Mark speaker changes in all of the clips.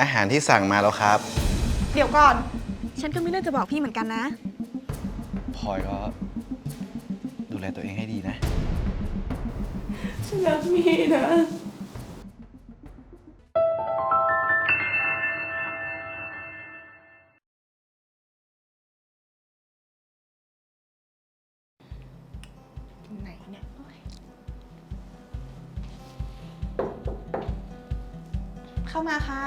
Speaker 1: อาหารที่สั่งมาแล้วครับ
Speaker 2: เดี๋ยวก่อน ฉันก็มีเรื่องจะบอกพี่เหมือนกันนะ
Speaker 1: พลอยก็ ดูแลตัวเองให้ดีนะ
Speaker 3: ฉันรักมีนะ
Speaker 2: ไหนเนี่ยโอ๊ยเข้ามาค่ะ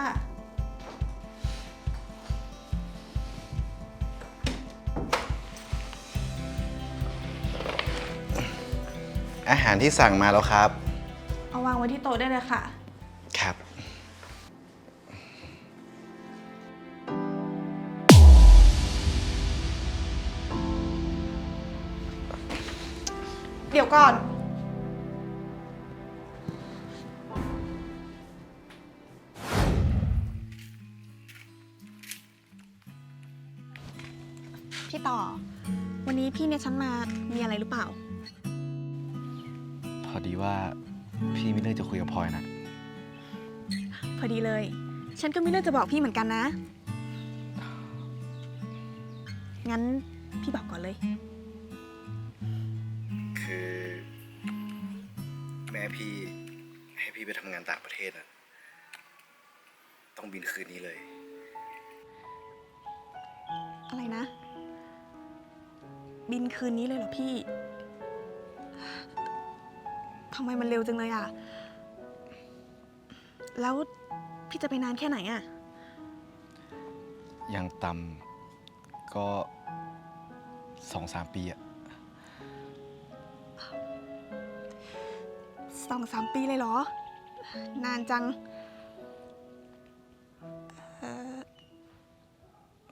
Speaker 1: อาหารที่สั่งมาแล้วครับ
Speaker 2: เอาวางไว้ที่โต๊ะได้เลยค่ะ
Speaker 1: ครับ
Speaker 2: เดี๋ยวก่อน พี่ต่อ วันนี้พี่เนี่ยฉันมา มีอะไรหรือเปล่า
Speaker 1: พอ ดีว่าพี่มีเรื่องจะคุยกับพลอยนะ
Speaker 2: พอดีเลย ฉันก็มีเรื่องจะบอกพี่เหมือนกันนะ งั้นพี่บอกก่อนเลย
Speaker 1: คือ แม่พี่ให้พี่ไปทำงานต่างประเทศอะต้องบินคืนนี้เลย
Speaker 2: อะไรนะ บินคืนนี้เลยเหรอพี่ ทำไมมันเร็วจังเลยอะ แล้วพี่จะไปนานแค่ไหนอะ
Speaker 1: ยังต่ำก็สองสามปีอะ
Speaker 2: สองสามปีเลยเหรอ นานจัง เอ่อ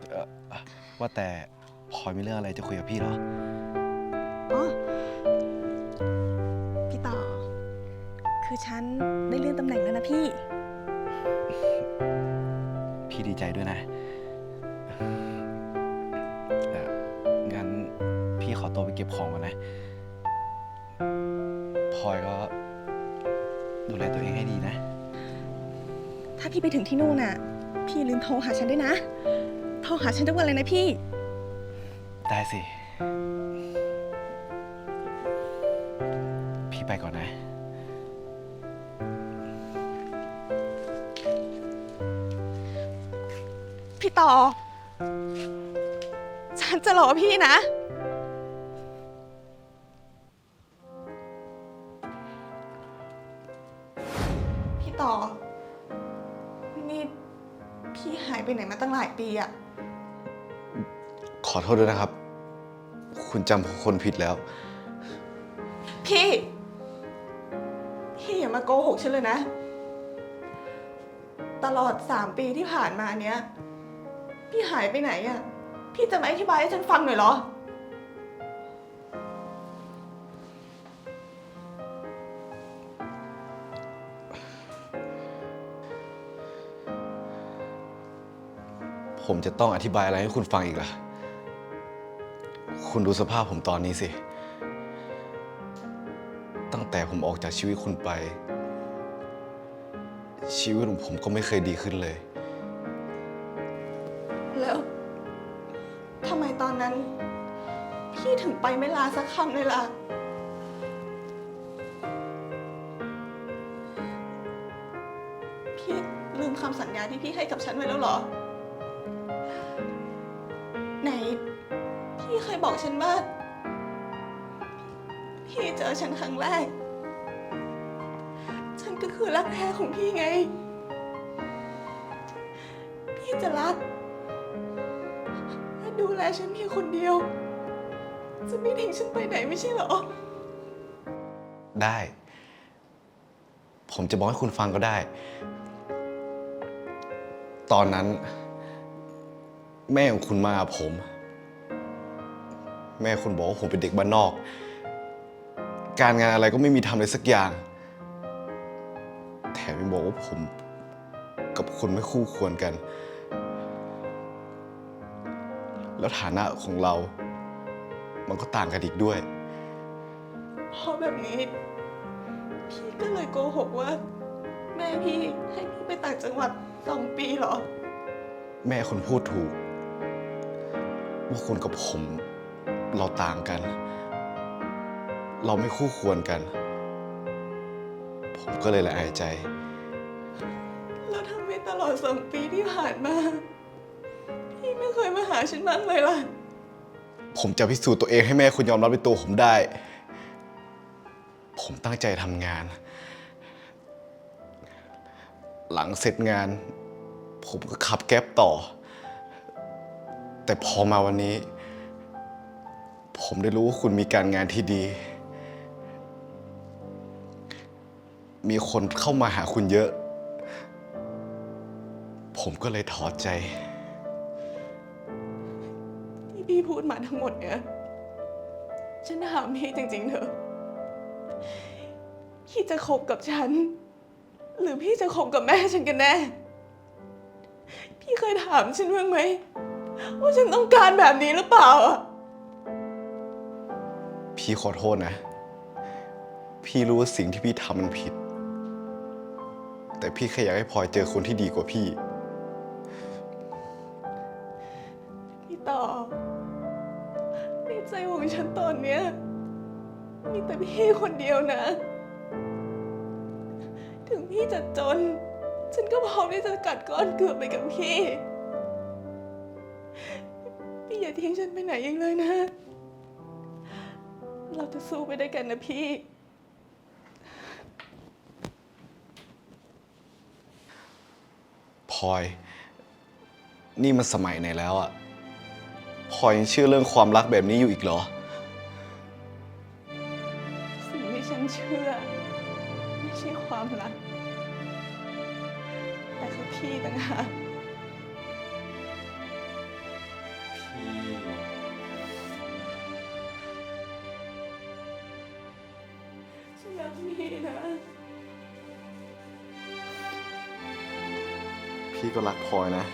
Speaker 1: เอ่อว่าแต่พลอยมีเรื่องอะไรจะคุยกับพี่เหรอ
Speaker 2: อ๋ คือฉันได้เลื่อนตำแหน่งแล้วนะพี่
Speaker 1: พี่ดีใจด้วยนะเอ่องั้นพี่ขอตัวไปเก็บของก่อนนะพลอยก็ดูแลตัวเองให้ดีนะ
Speaker 2: ถ้าพี่ไปถึงที่นู่นน่ะ พี่อย่าลืมโทรหาฉันด้วยนะ โทรหาฉันทุกวันเลยนะพี่
Speaker 1: ได้สิ พี่ไปก่อนนะ
Speaker 2: พี่ต่อ ฉันจะรอพี่นะ พี่ต่อ นี่พี่หายไปไหนมาตั้งหลายปีอะ
Speaker 1: ขอโทษด้วยนะครับ คุณจำคนผิดแล้ว
Speaker 2: พี่ พี่อย่ามาโกหกฉันเลยนะ ตลอดสามปีที่ผ่านมาเนี้ย พี่หายไปไหนอะพี่จะมาอธิบายให้ฉันฟังหน่อยเหรอ
Speaker 1: ผมจะต้องอธิบายอะไรให้คุณฟังอีกล่ะ คุณดูสภาพผมตอนนี้สิ ตั้งแต่ผมออกจากชีวิตคุณไป ชีวิตของผมก็ไม่เคยดีขึ้นเลย
Speaker 2: ไปไม่ลาสักคำเลยล่ะ พี่ลืมคำสัญญาที่พี่ให้กับฉันไว้แล้วเหรอ ไหน พี่เคยบอกฉันว่า พี่เจอฉันครั้งแรก ฉันก็คือรักแท้ของพี่ไง พี่จะรักและดูแลฉันเพียงคนเดียว จะไม่ทิ้งฉันไปไหนไม่ใช่เหรอ
Speaker 1: ได้ ผมจะบอกให้คุณฟังก็ได้ ตอนนั้น แม่ของคุณมาหาผม แม่คุณบอกว่าผมเป็นเด็กบ้านนอก การงานอะไรก็ไม่มีทำเลยสักอย่าง แถมยังบอกว่าผมกับคุณไม่คู่ควรกัน แล้วฐานะของเรา มันก็ต่างกันอีกด้วย
Speaker 2: เพราะแบบนี้ พี่ก็เลยโกหกว่า แม่พี่ให้พี่ไปต่างจังหวัดสองปีเหรอ
Speaker 1: แม่คุณพูดถูก ว่าคุณกับผม เราต่างกัน เราไม่คู่ควรกัน ผมก็เลยละอายใจ
Speaker 2: เราทำไมตลอดสองปีที่ผ่านมา พี่ไม่เคยมาหาฉันบ้างเลยล่ะ
Speaker 1: ผมจะพิสูจน์ตัวเองให้แม่คุณยอมรับในตัวผมได้ ผมตั้งใจทำงาน หลังเสร็จงาน ผมก็ขับแก๊ปต่อ แต่พอมาวันนี้ ผมได้รู้ว่าคุณมีการงานที่ดี มีคนเข้ามาหาคุณเยอะ ผมก็เลยถอดใจ
Speaker 2: ที่พี่พูดมาทั้งหมดเนี่ย ฉันถามพี่จริงๆเถอะ พี่จะคบกับฉัน หรือพี่จะคบกับแม่ฉันกันแน่ พี่เคยถามฉันบ้างไหม ว่าฉันต้องการแบบนี้หรือเปล่าอะ
Speaker 1: พี่ขอโทษนะ พี่รู้ว่าสิ่งที่พี่ทำมันผิด แต่พี่แค่อยากให้พลอยเจอคนที่ดีกว่าพี่
Speaker 2: พี่ต่อ ใจของฉันตอนเนี้ยมีแต่พี่คนเดียวนะ ถึงพี่จะจน ฉันก็พร้อมที่จะกัดก้อนเกลือไปกับพี่ พี่อย่าทิ้งฉันไปไหนอีกเลยนะ เราจะสู้ไปได้วยกันนะพี่
Speaker 1: พลอย นี่มันสมัยไหนแล้วอะ พลอยยังเชื่อเรื่องความรักแบบนี้อยู่อีกเหรอ
Speaker 2: สิ่งที่ฉันเชื่อ ไม่ใช่ความรัก แต่คือพี่ต่างหากฉันรักพี่นะ
Speaker 1: พี่ก็รักพลอยนะ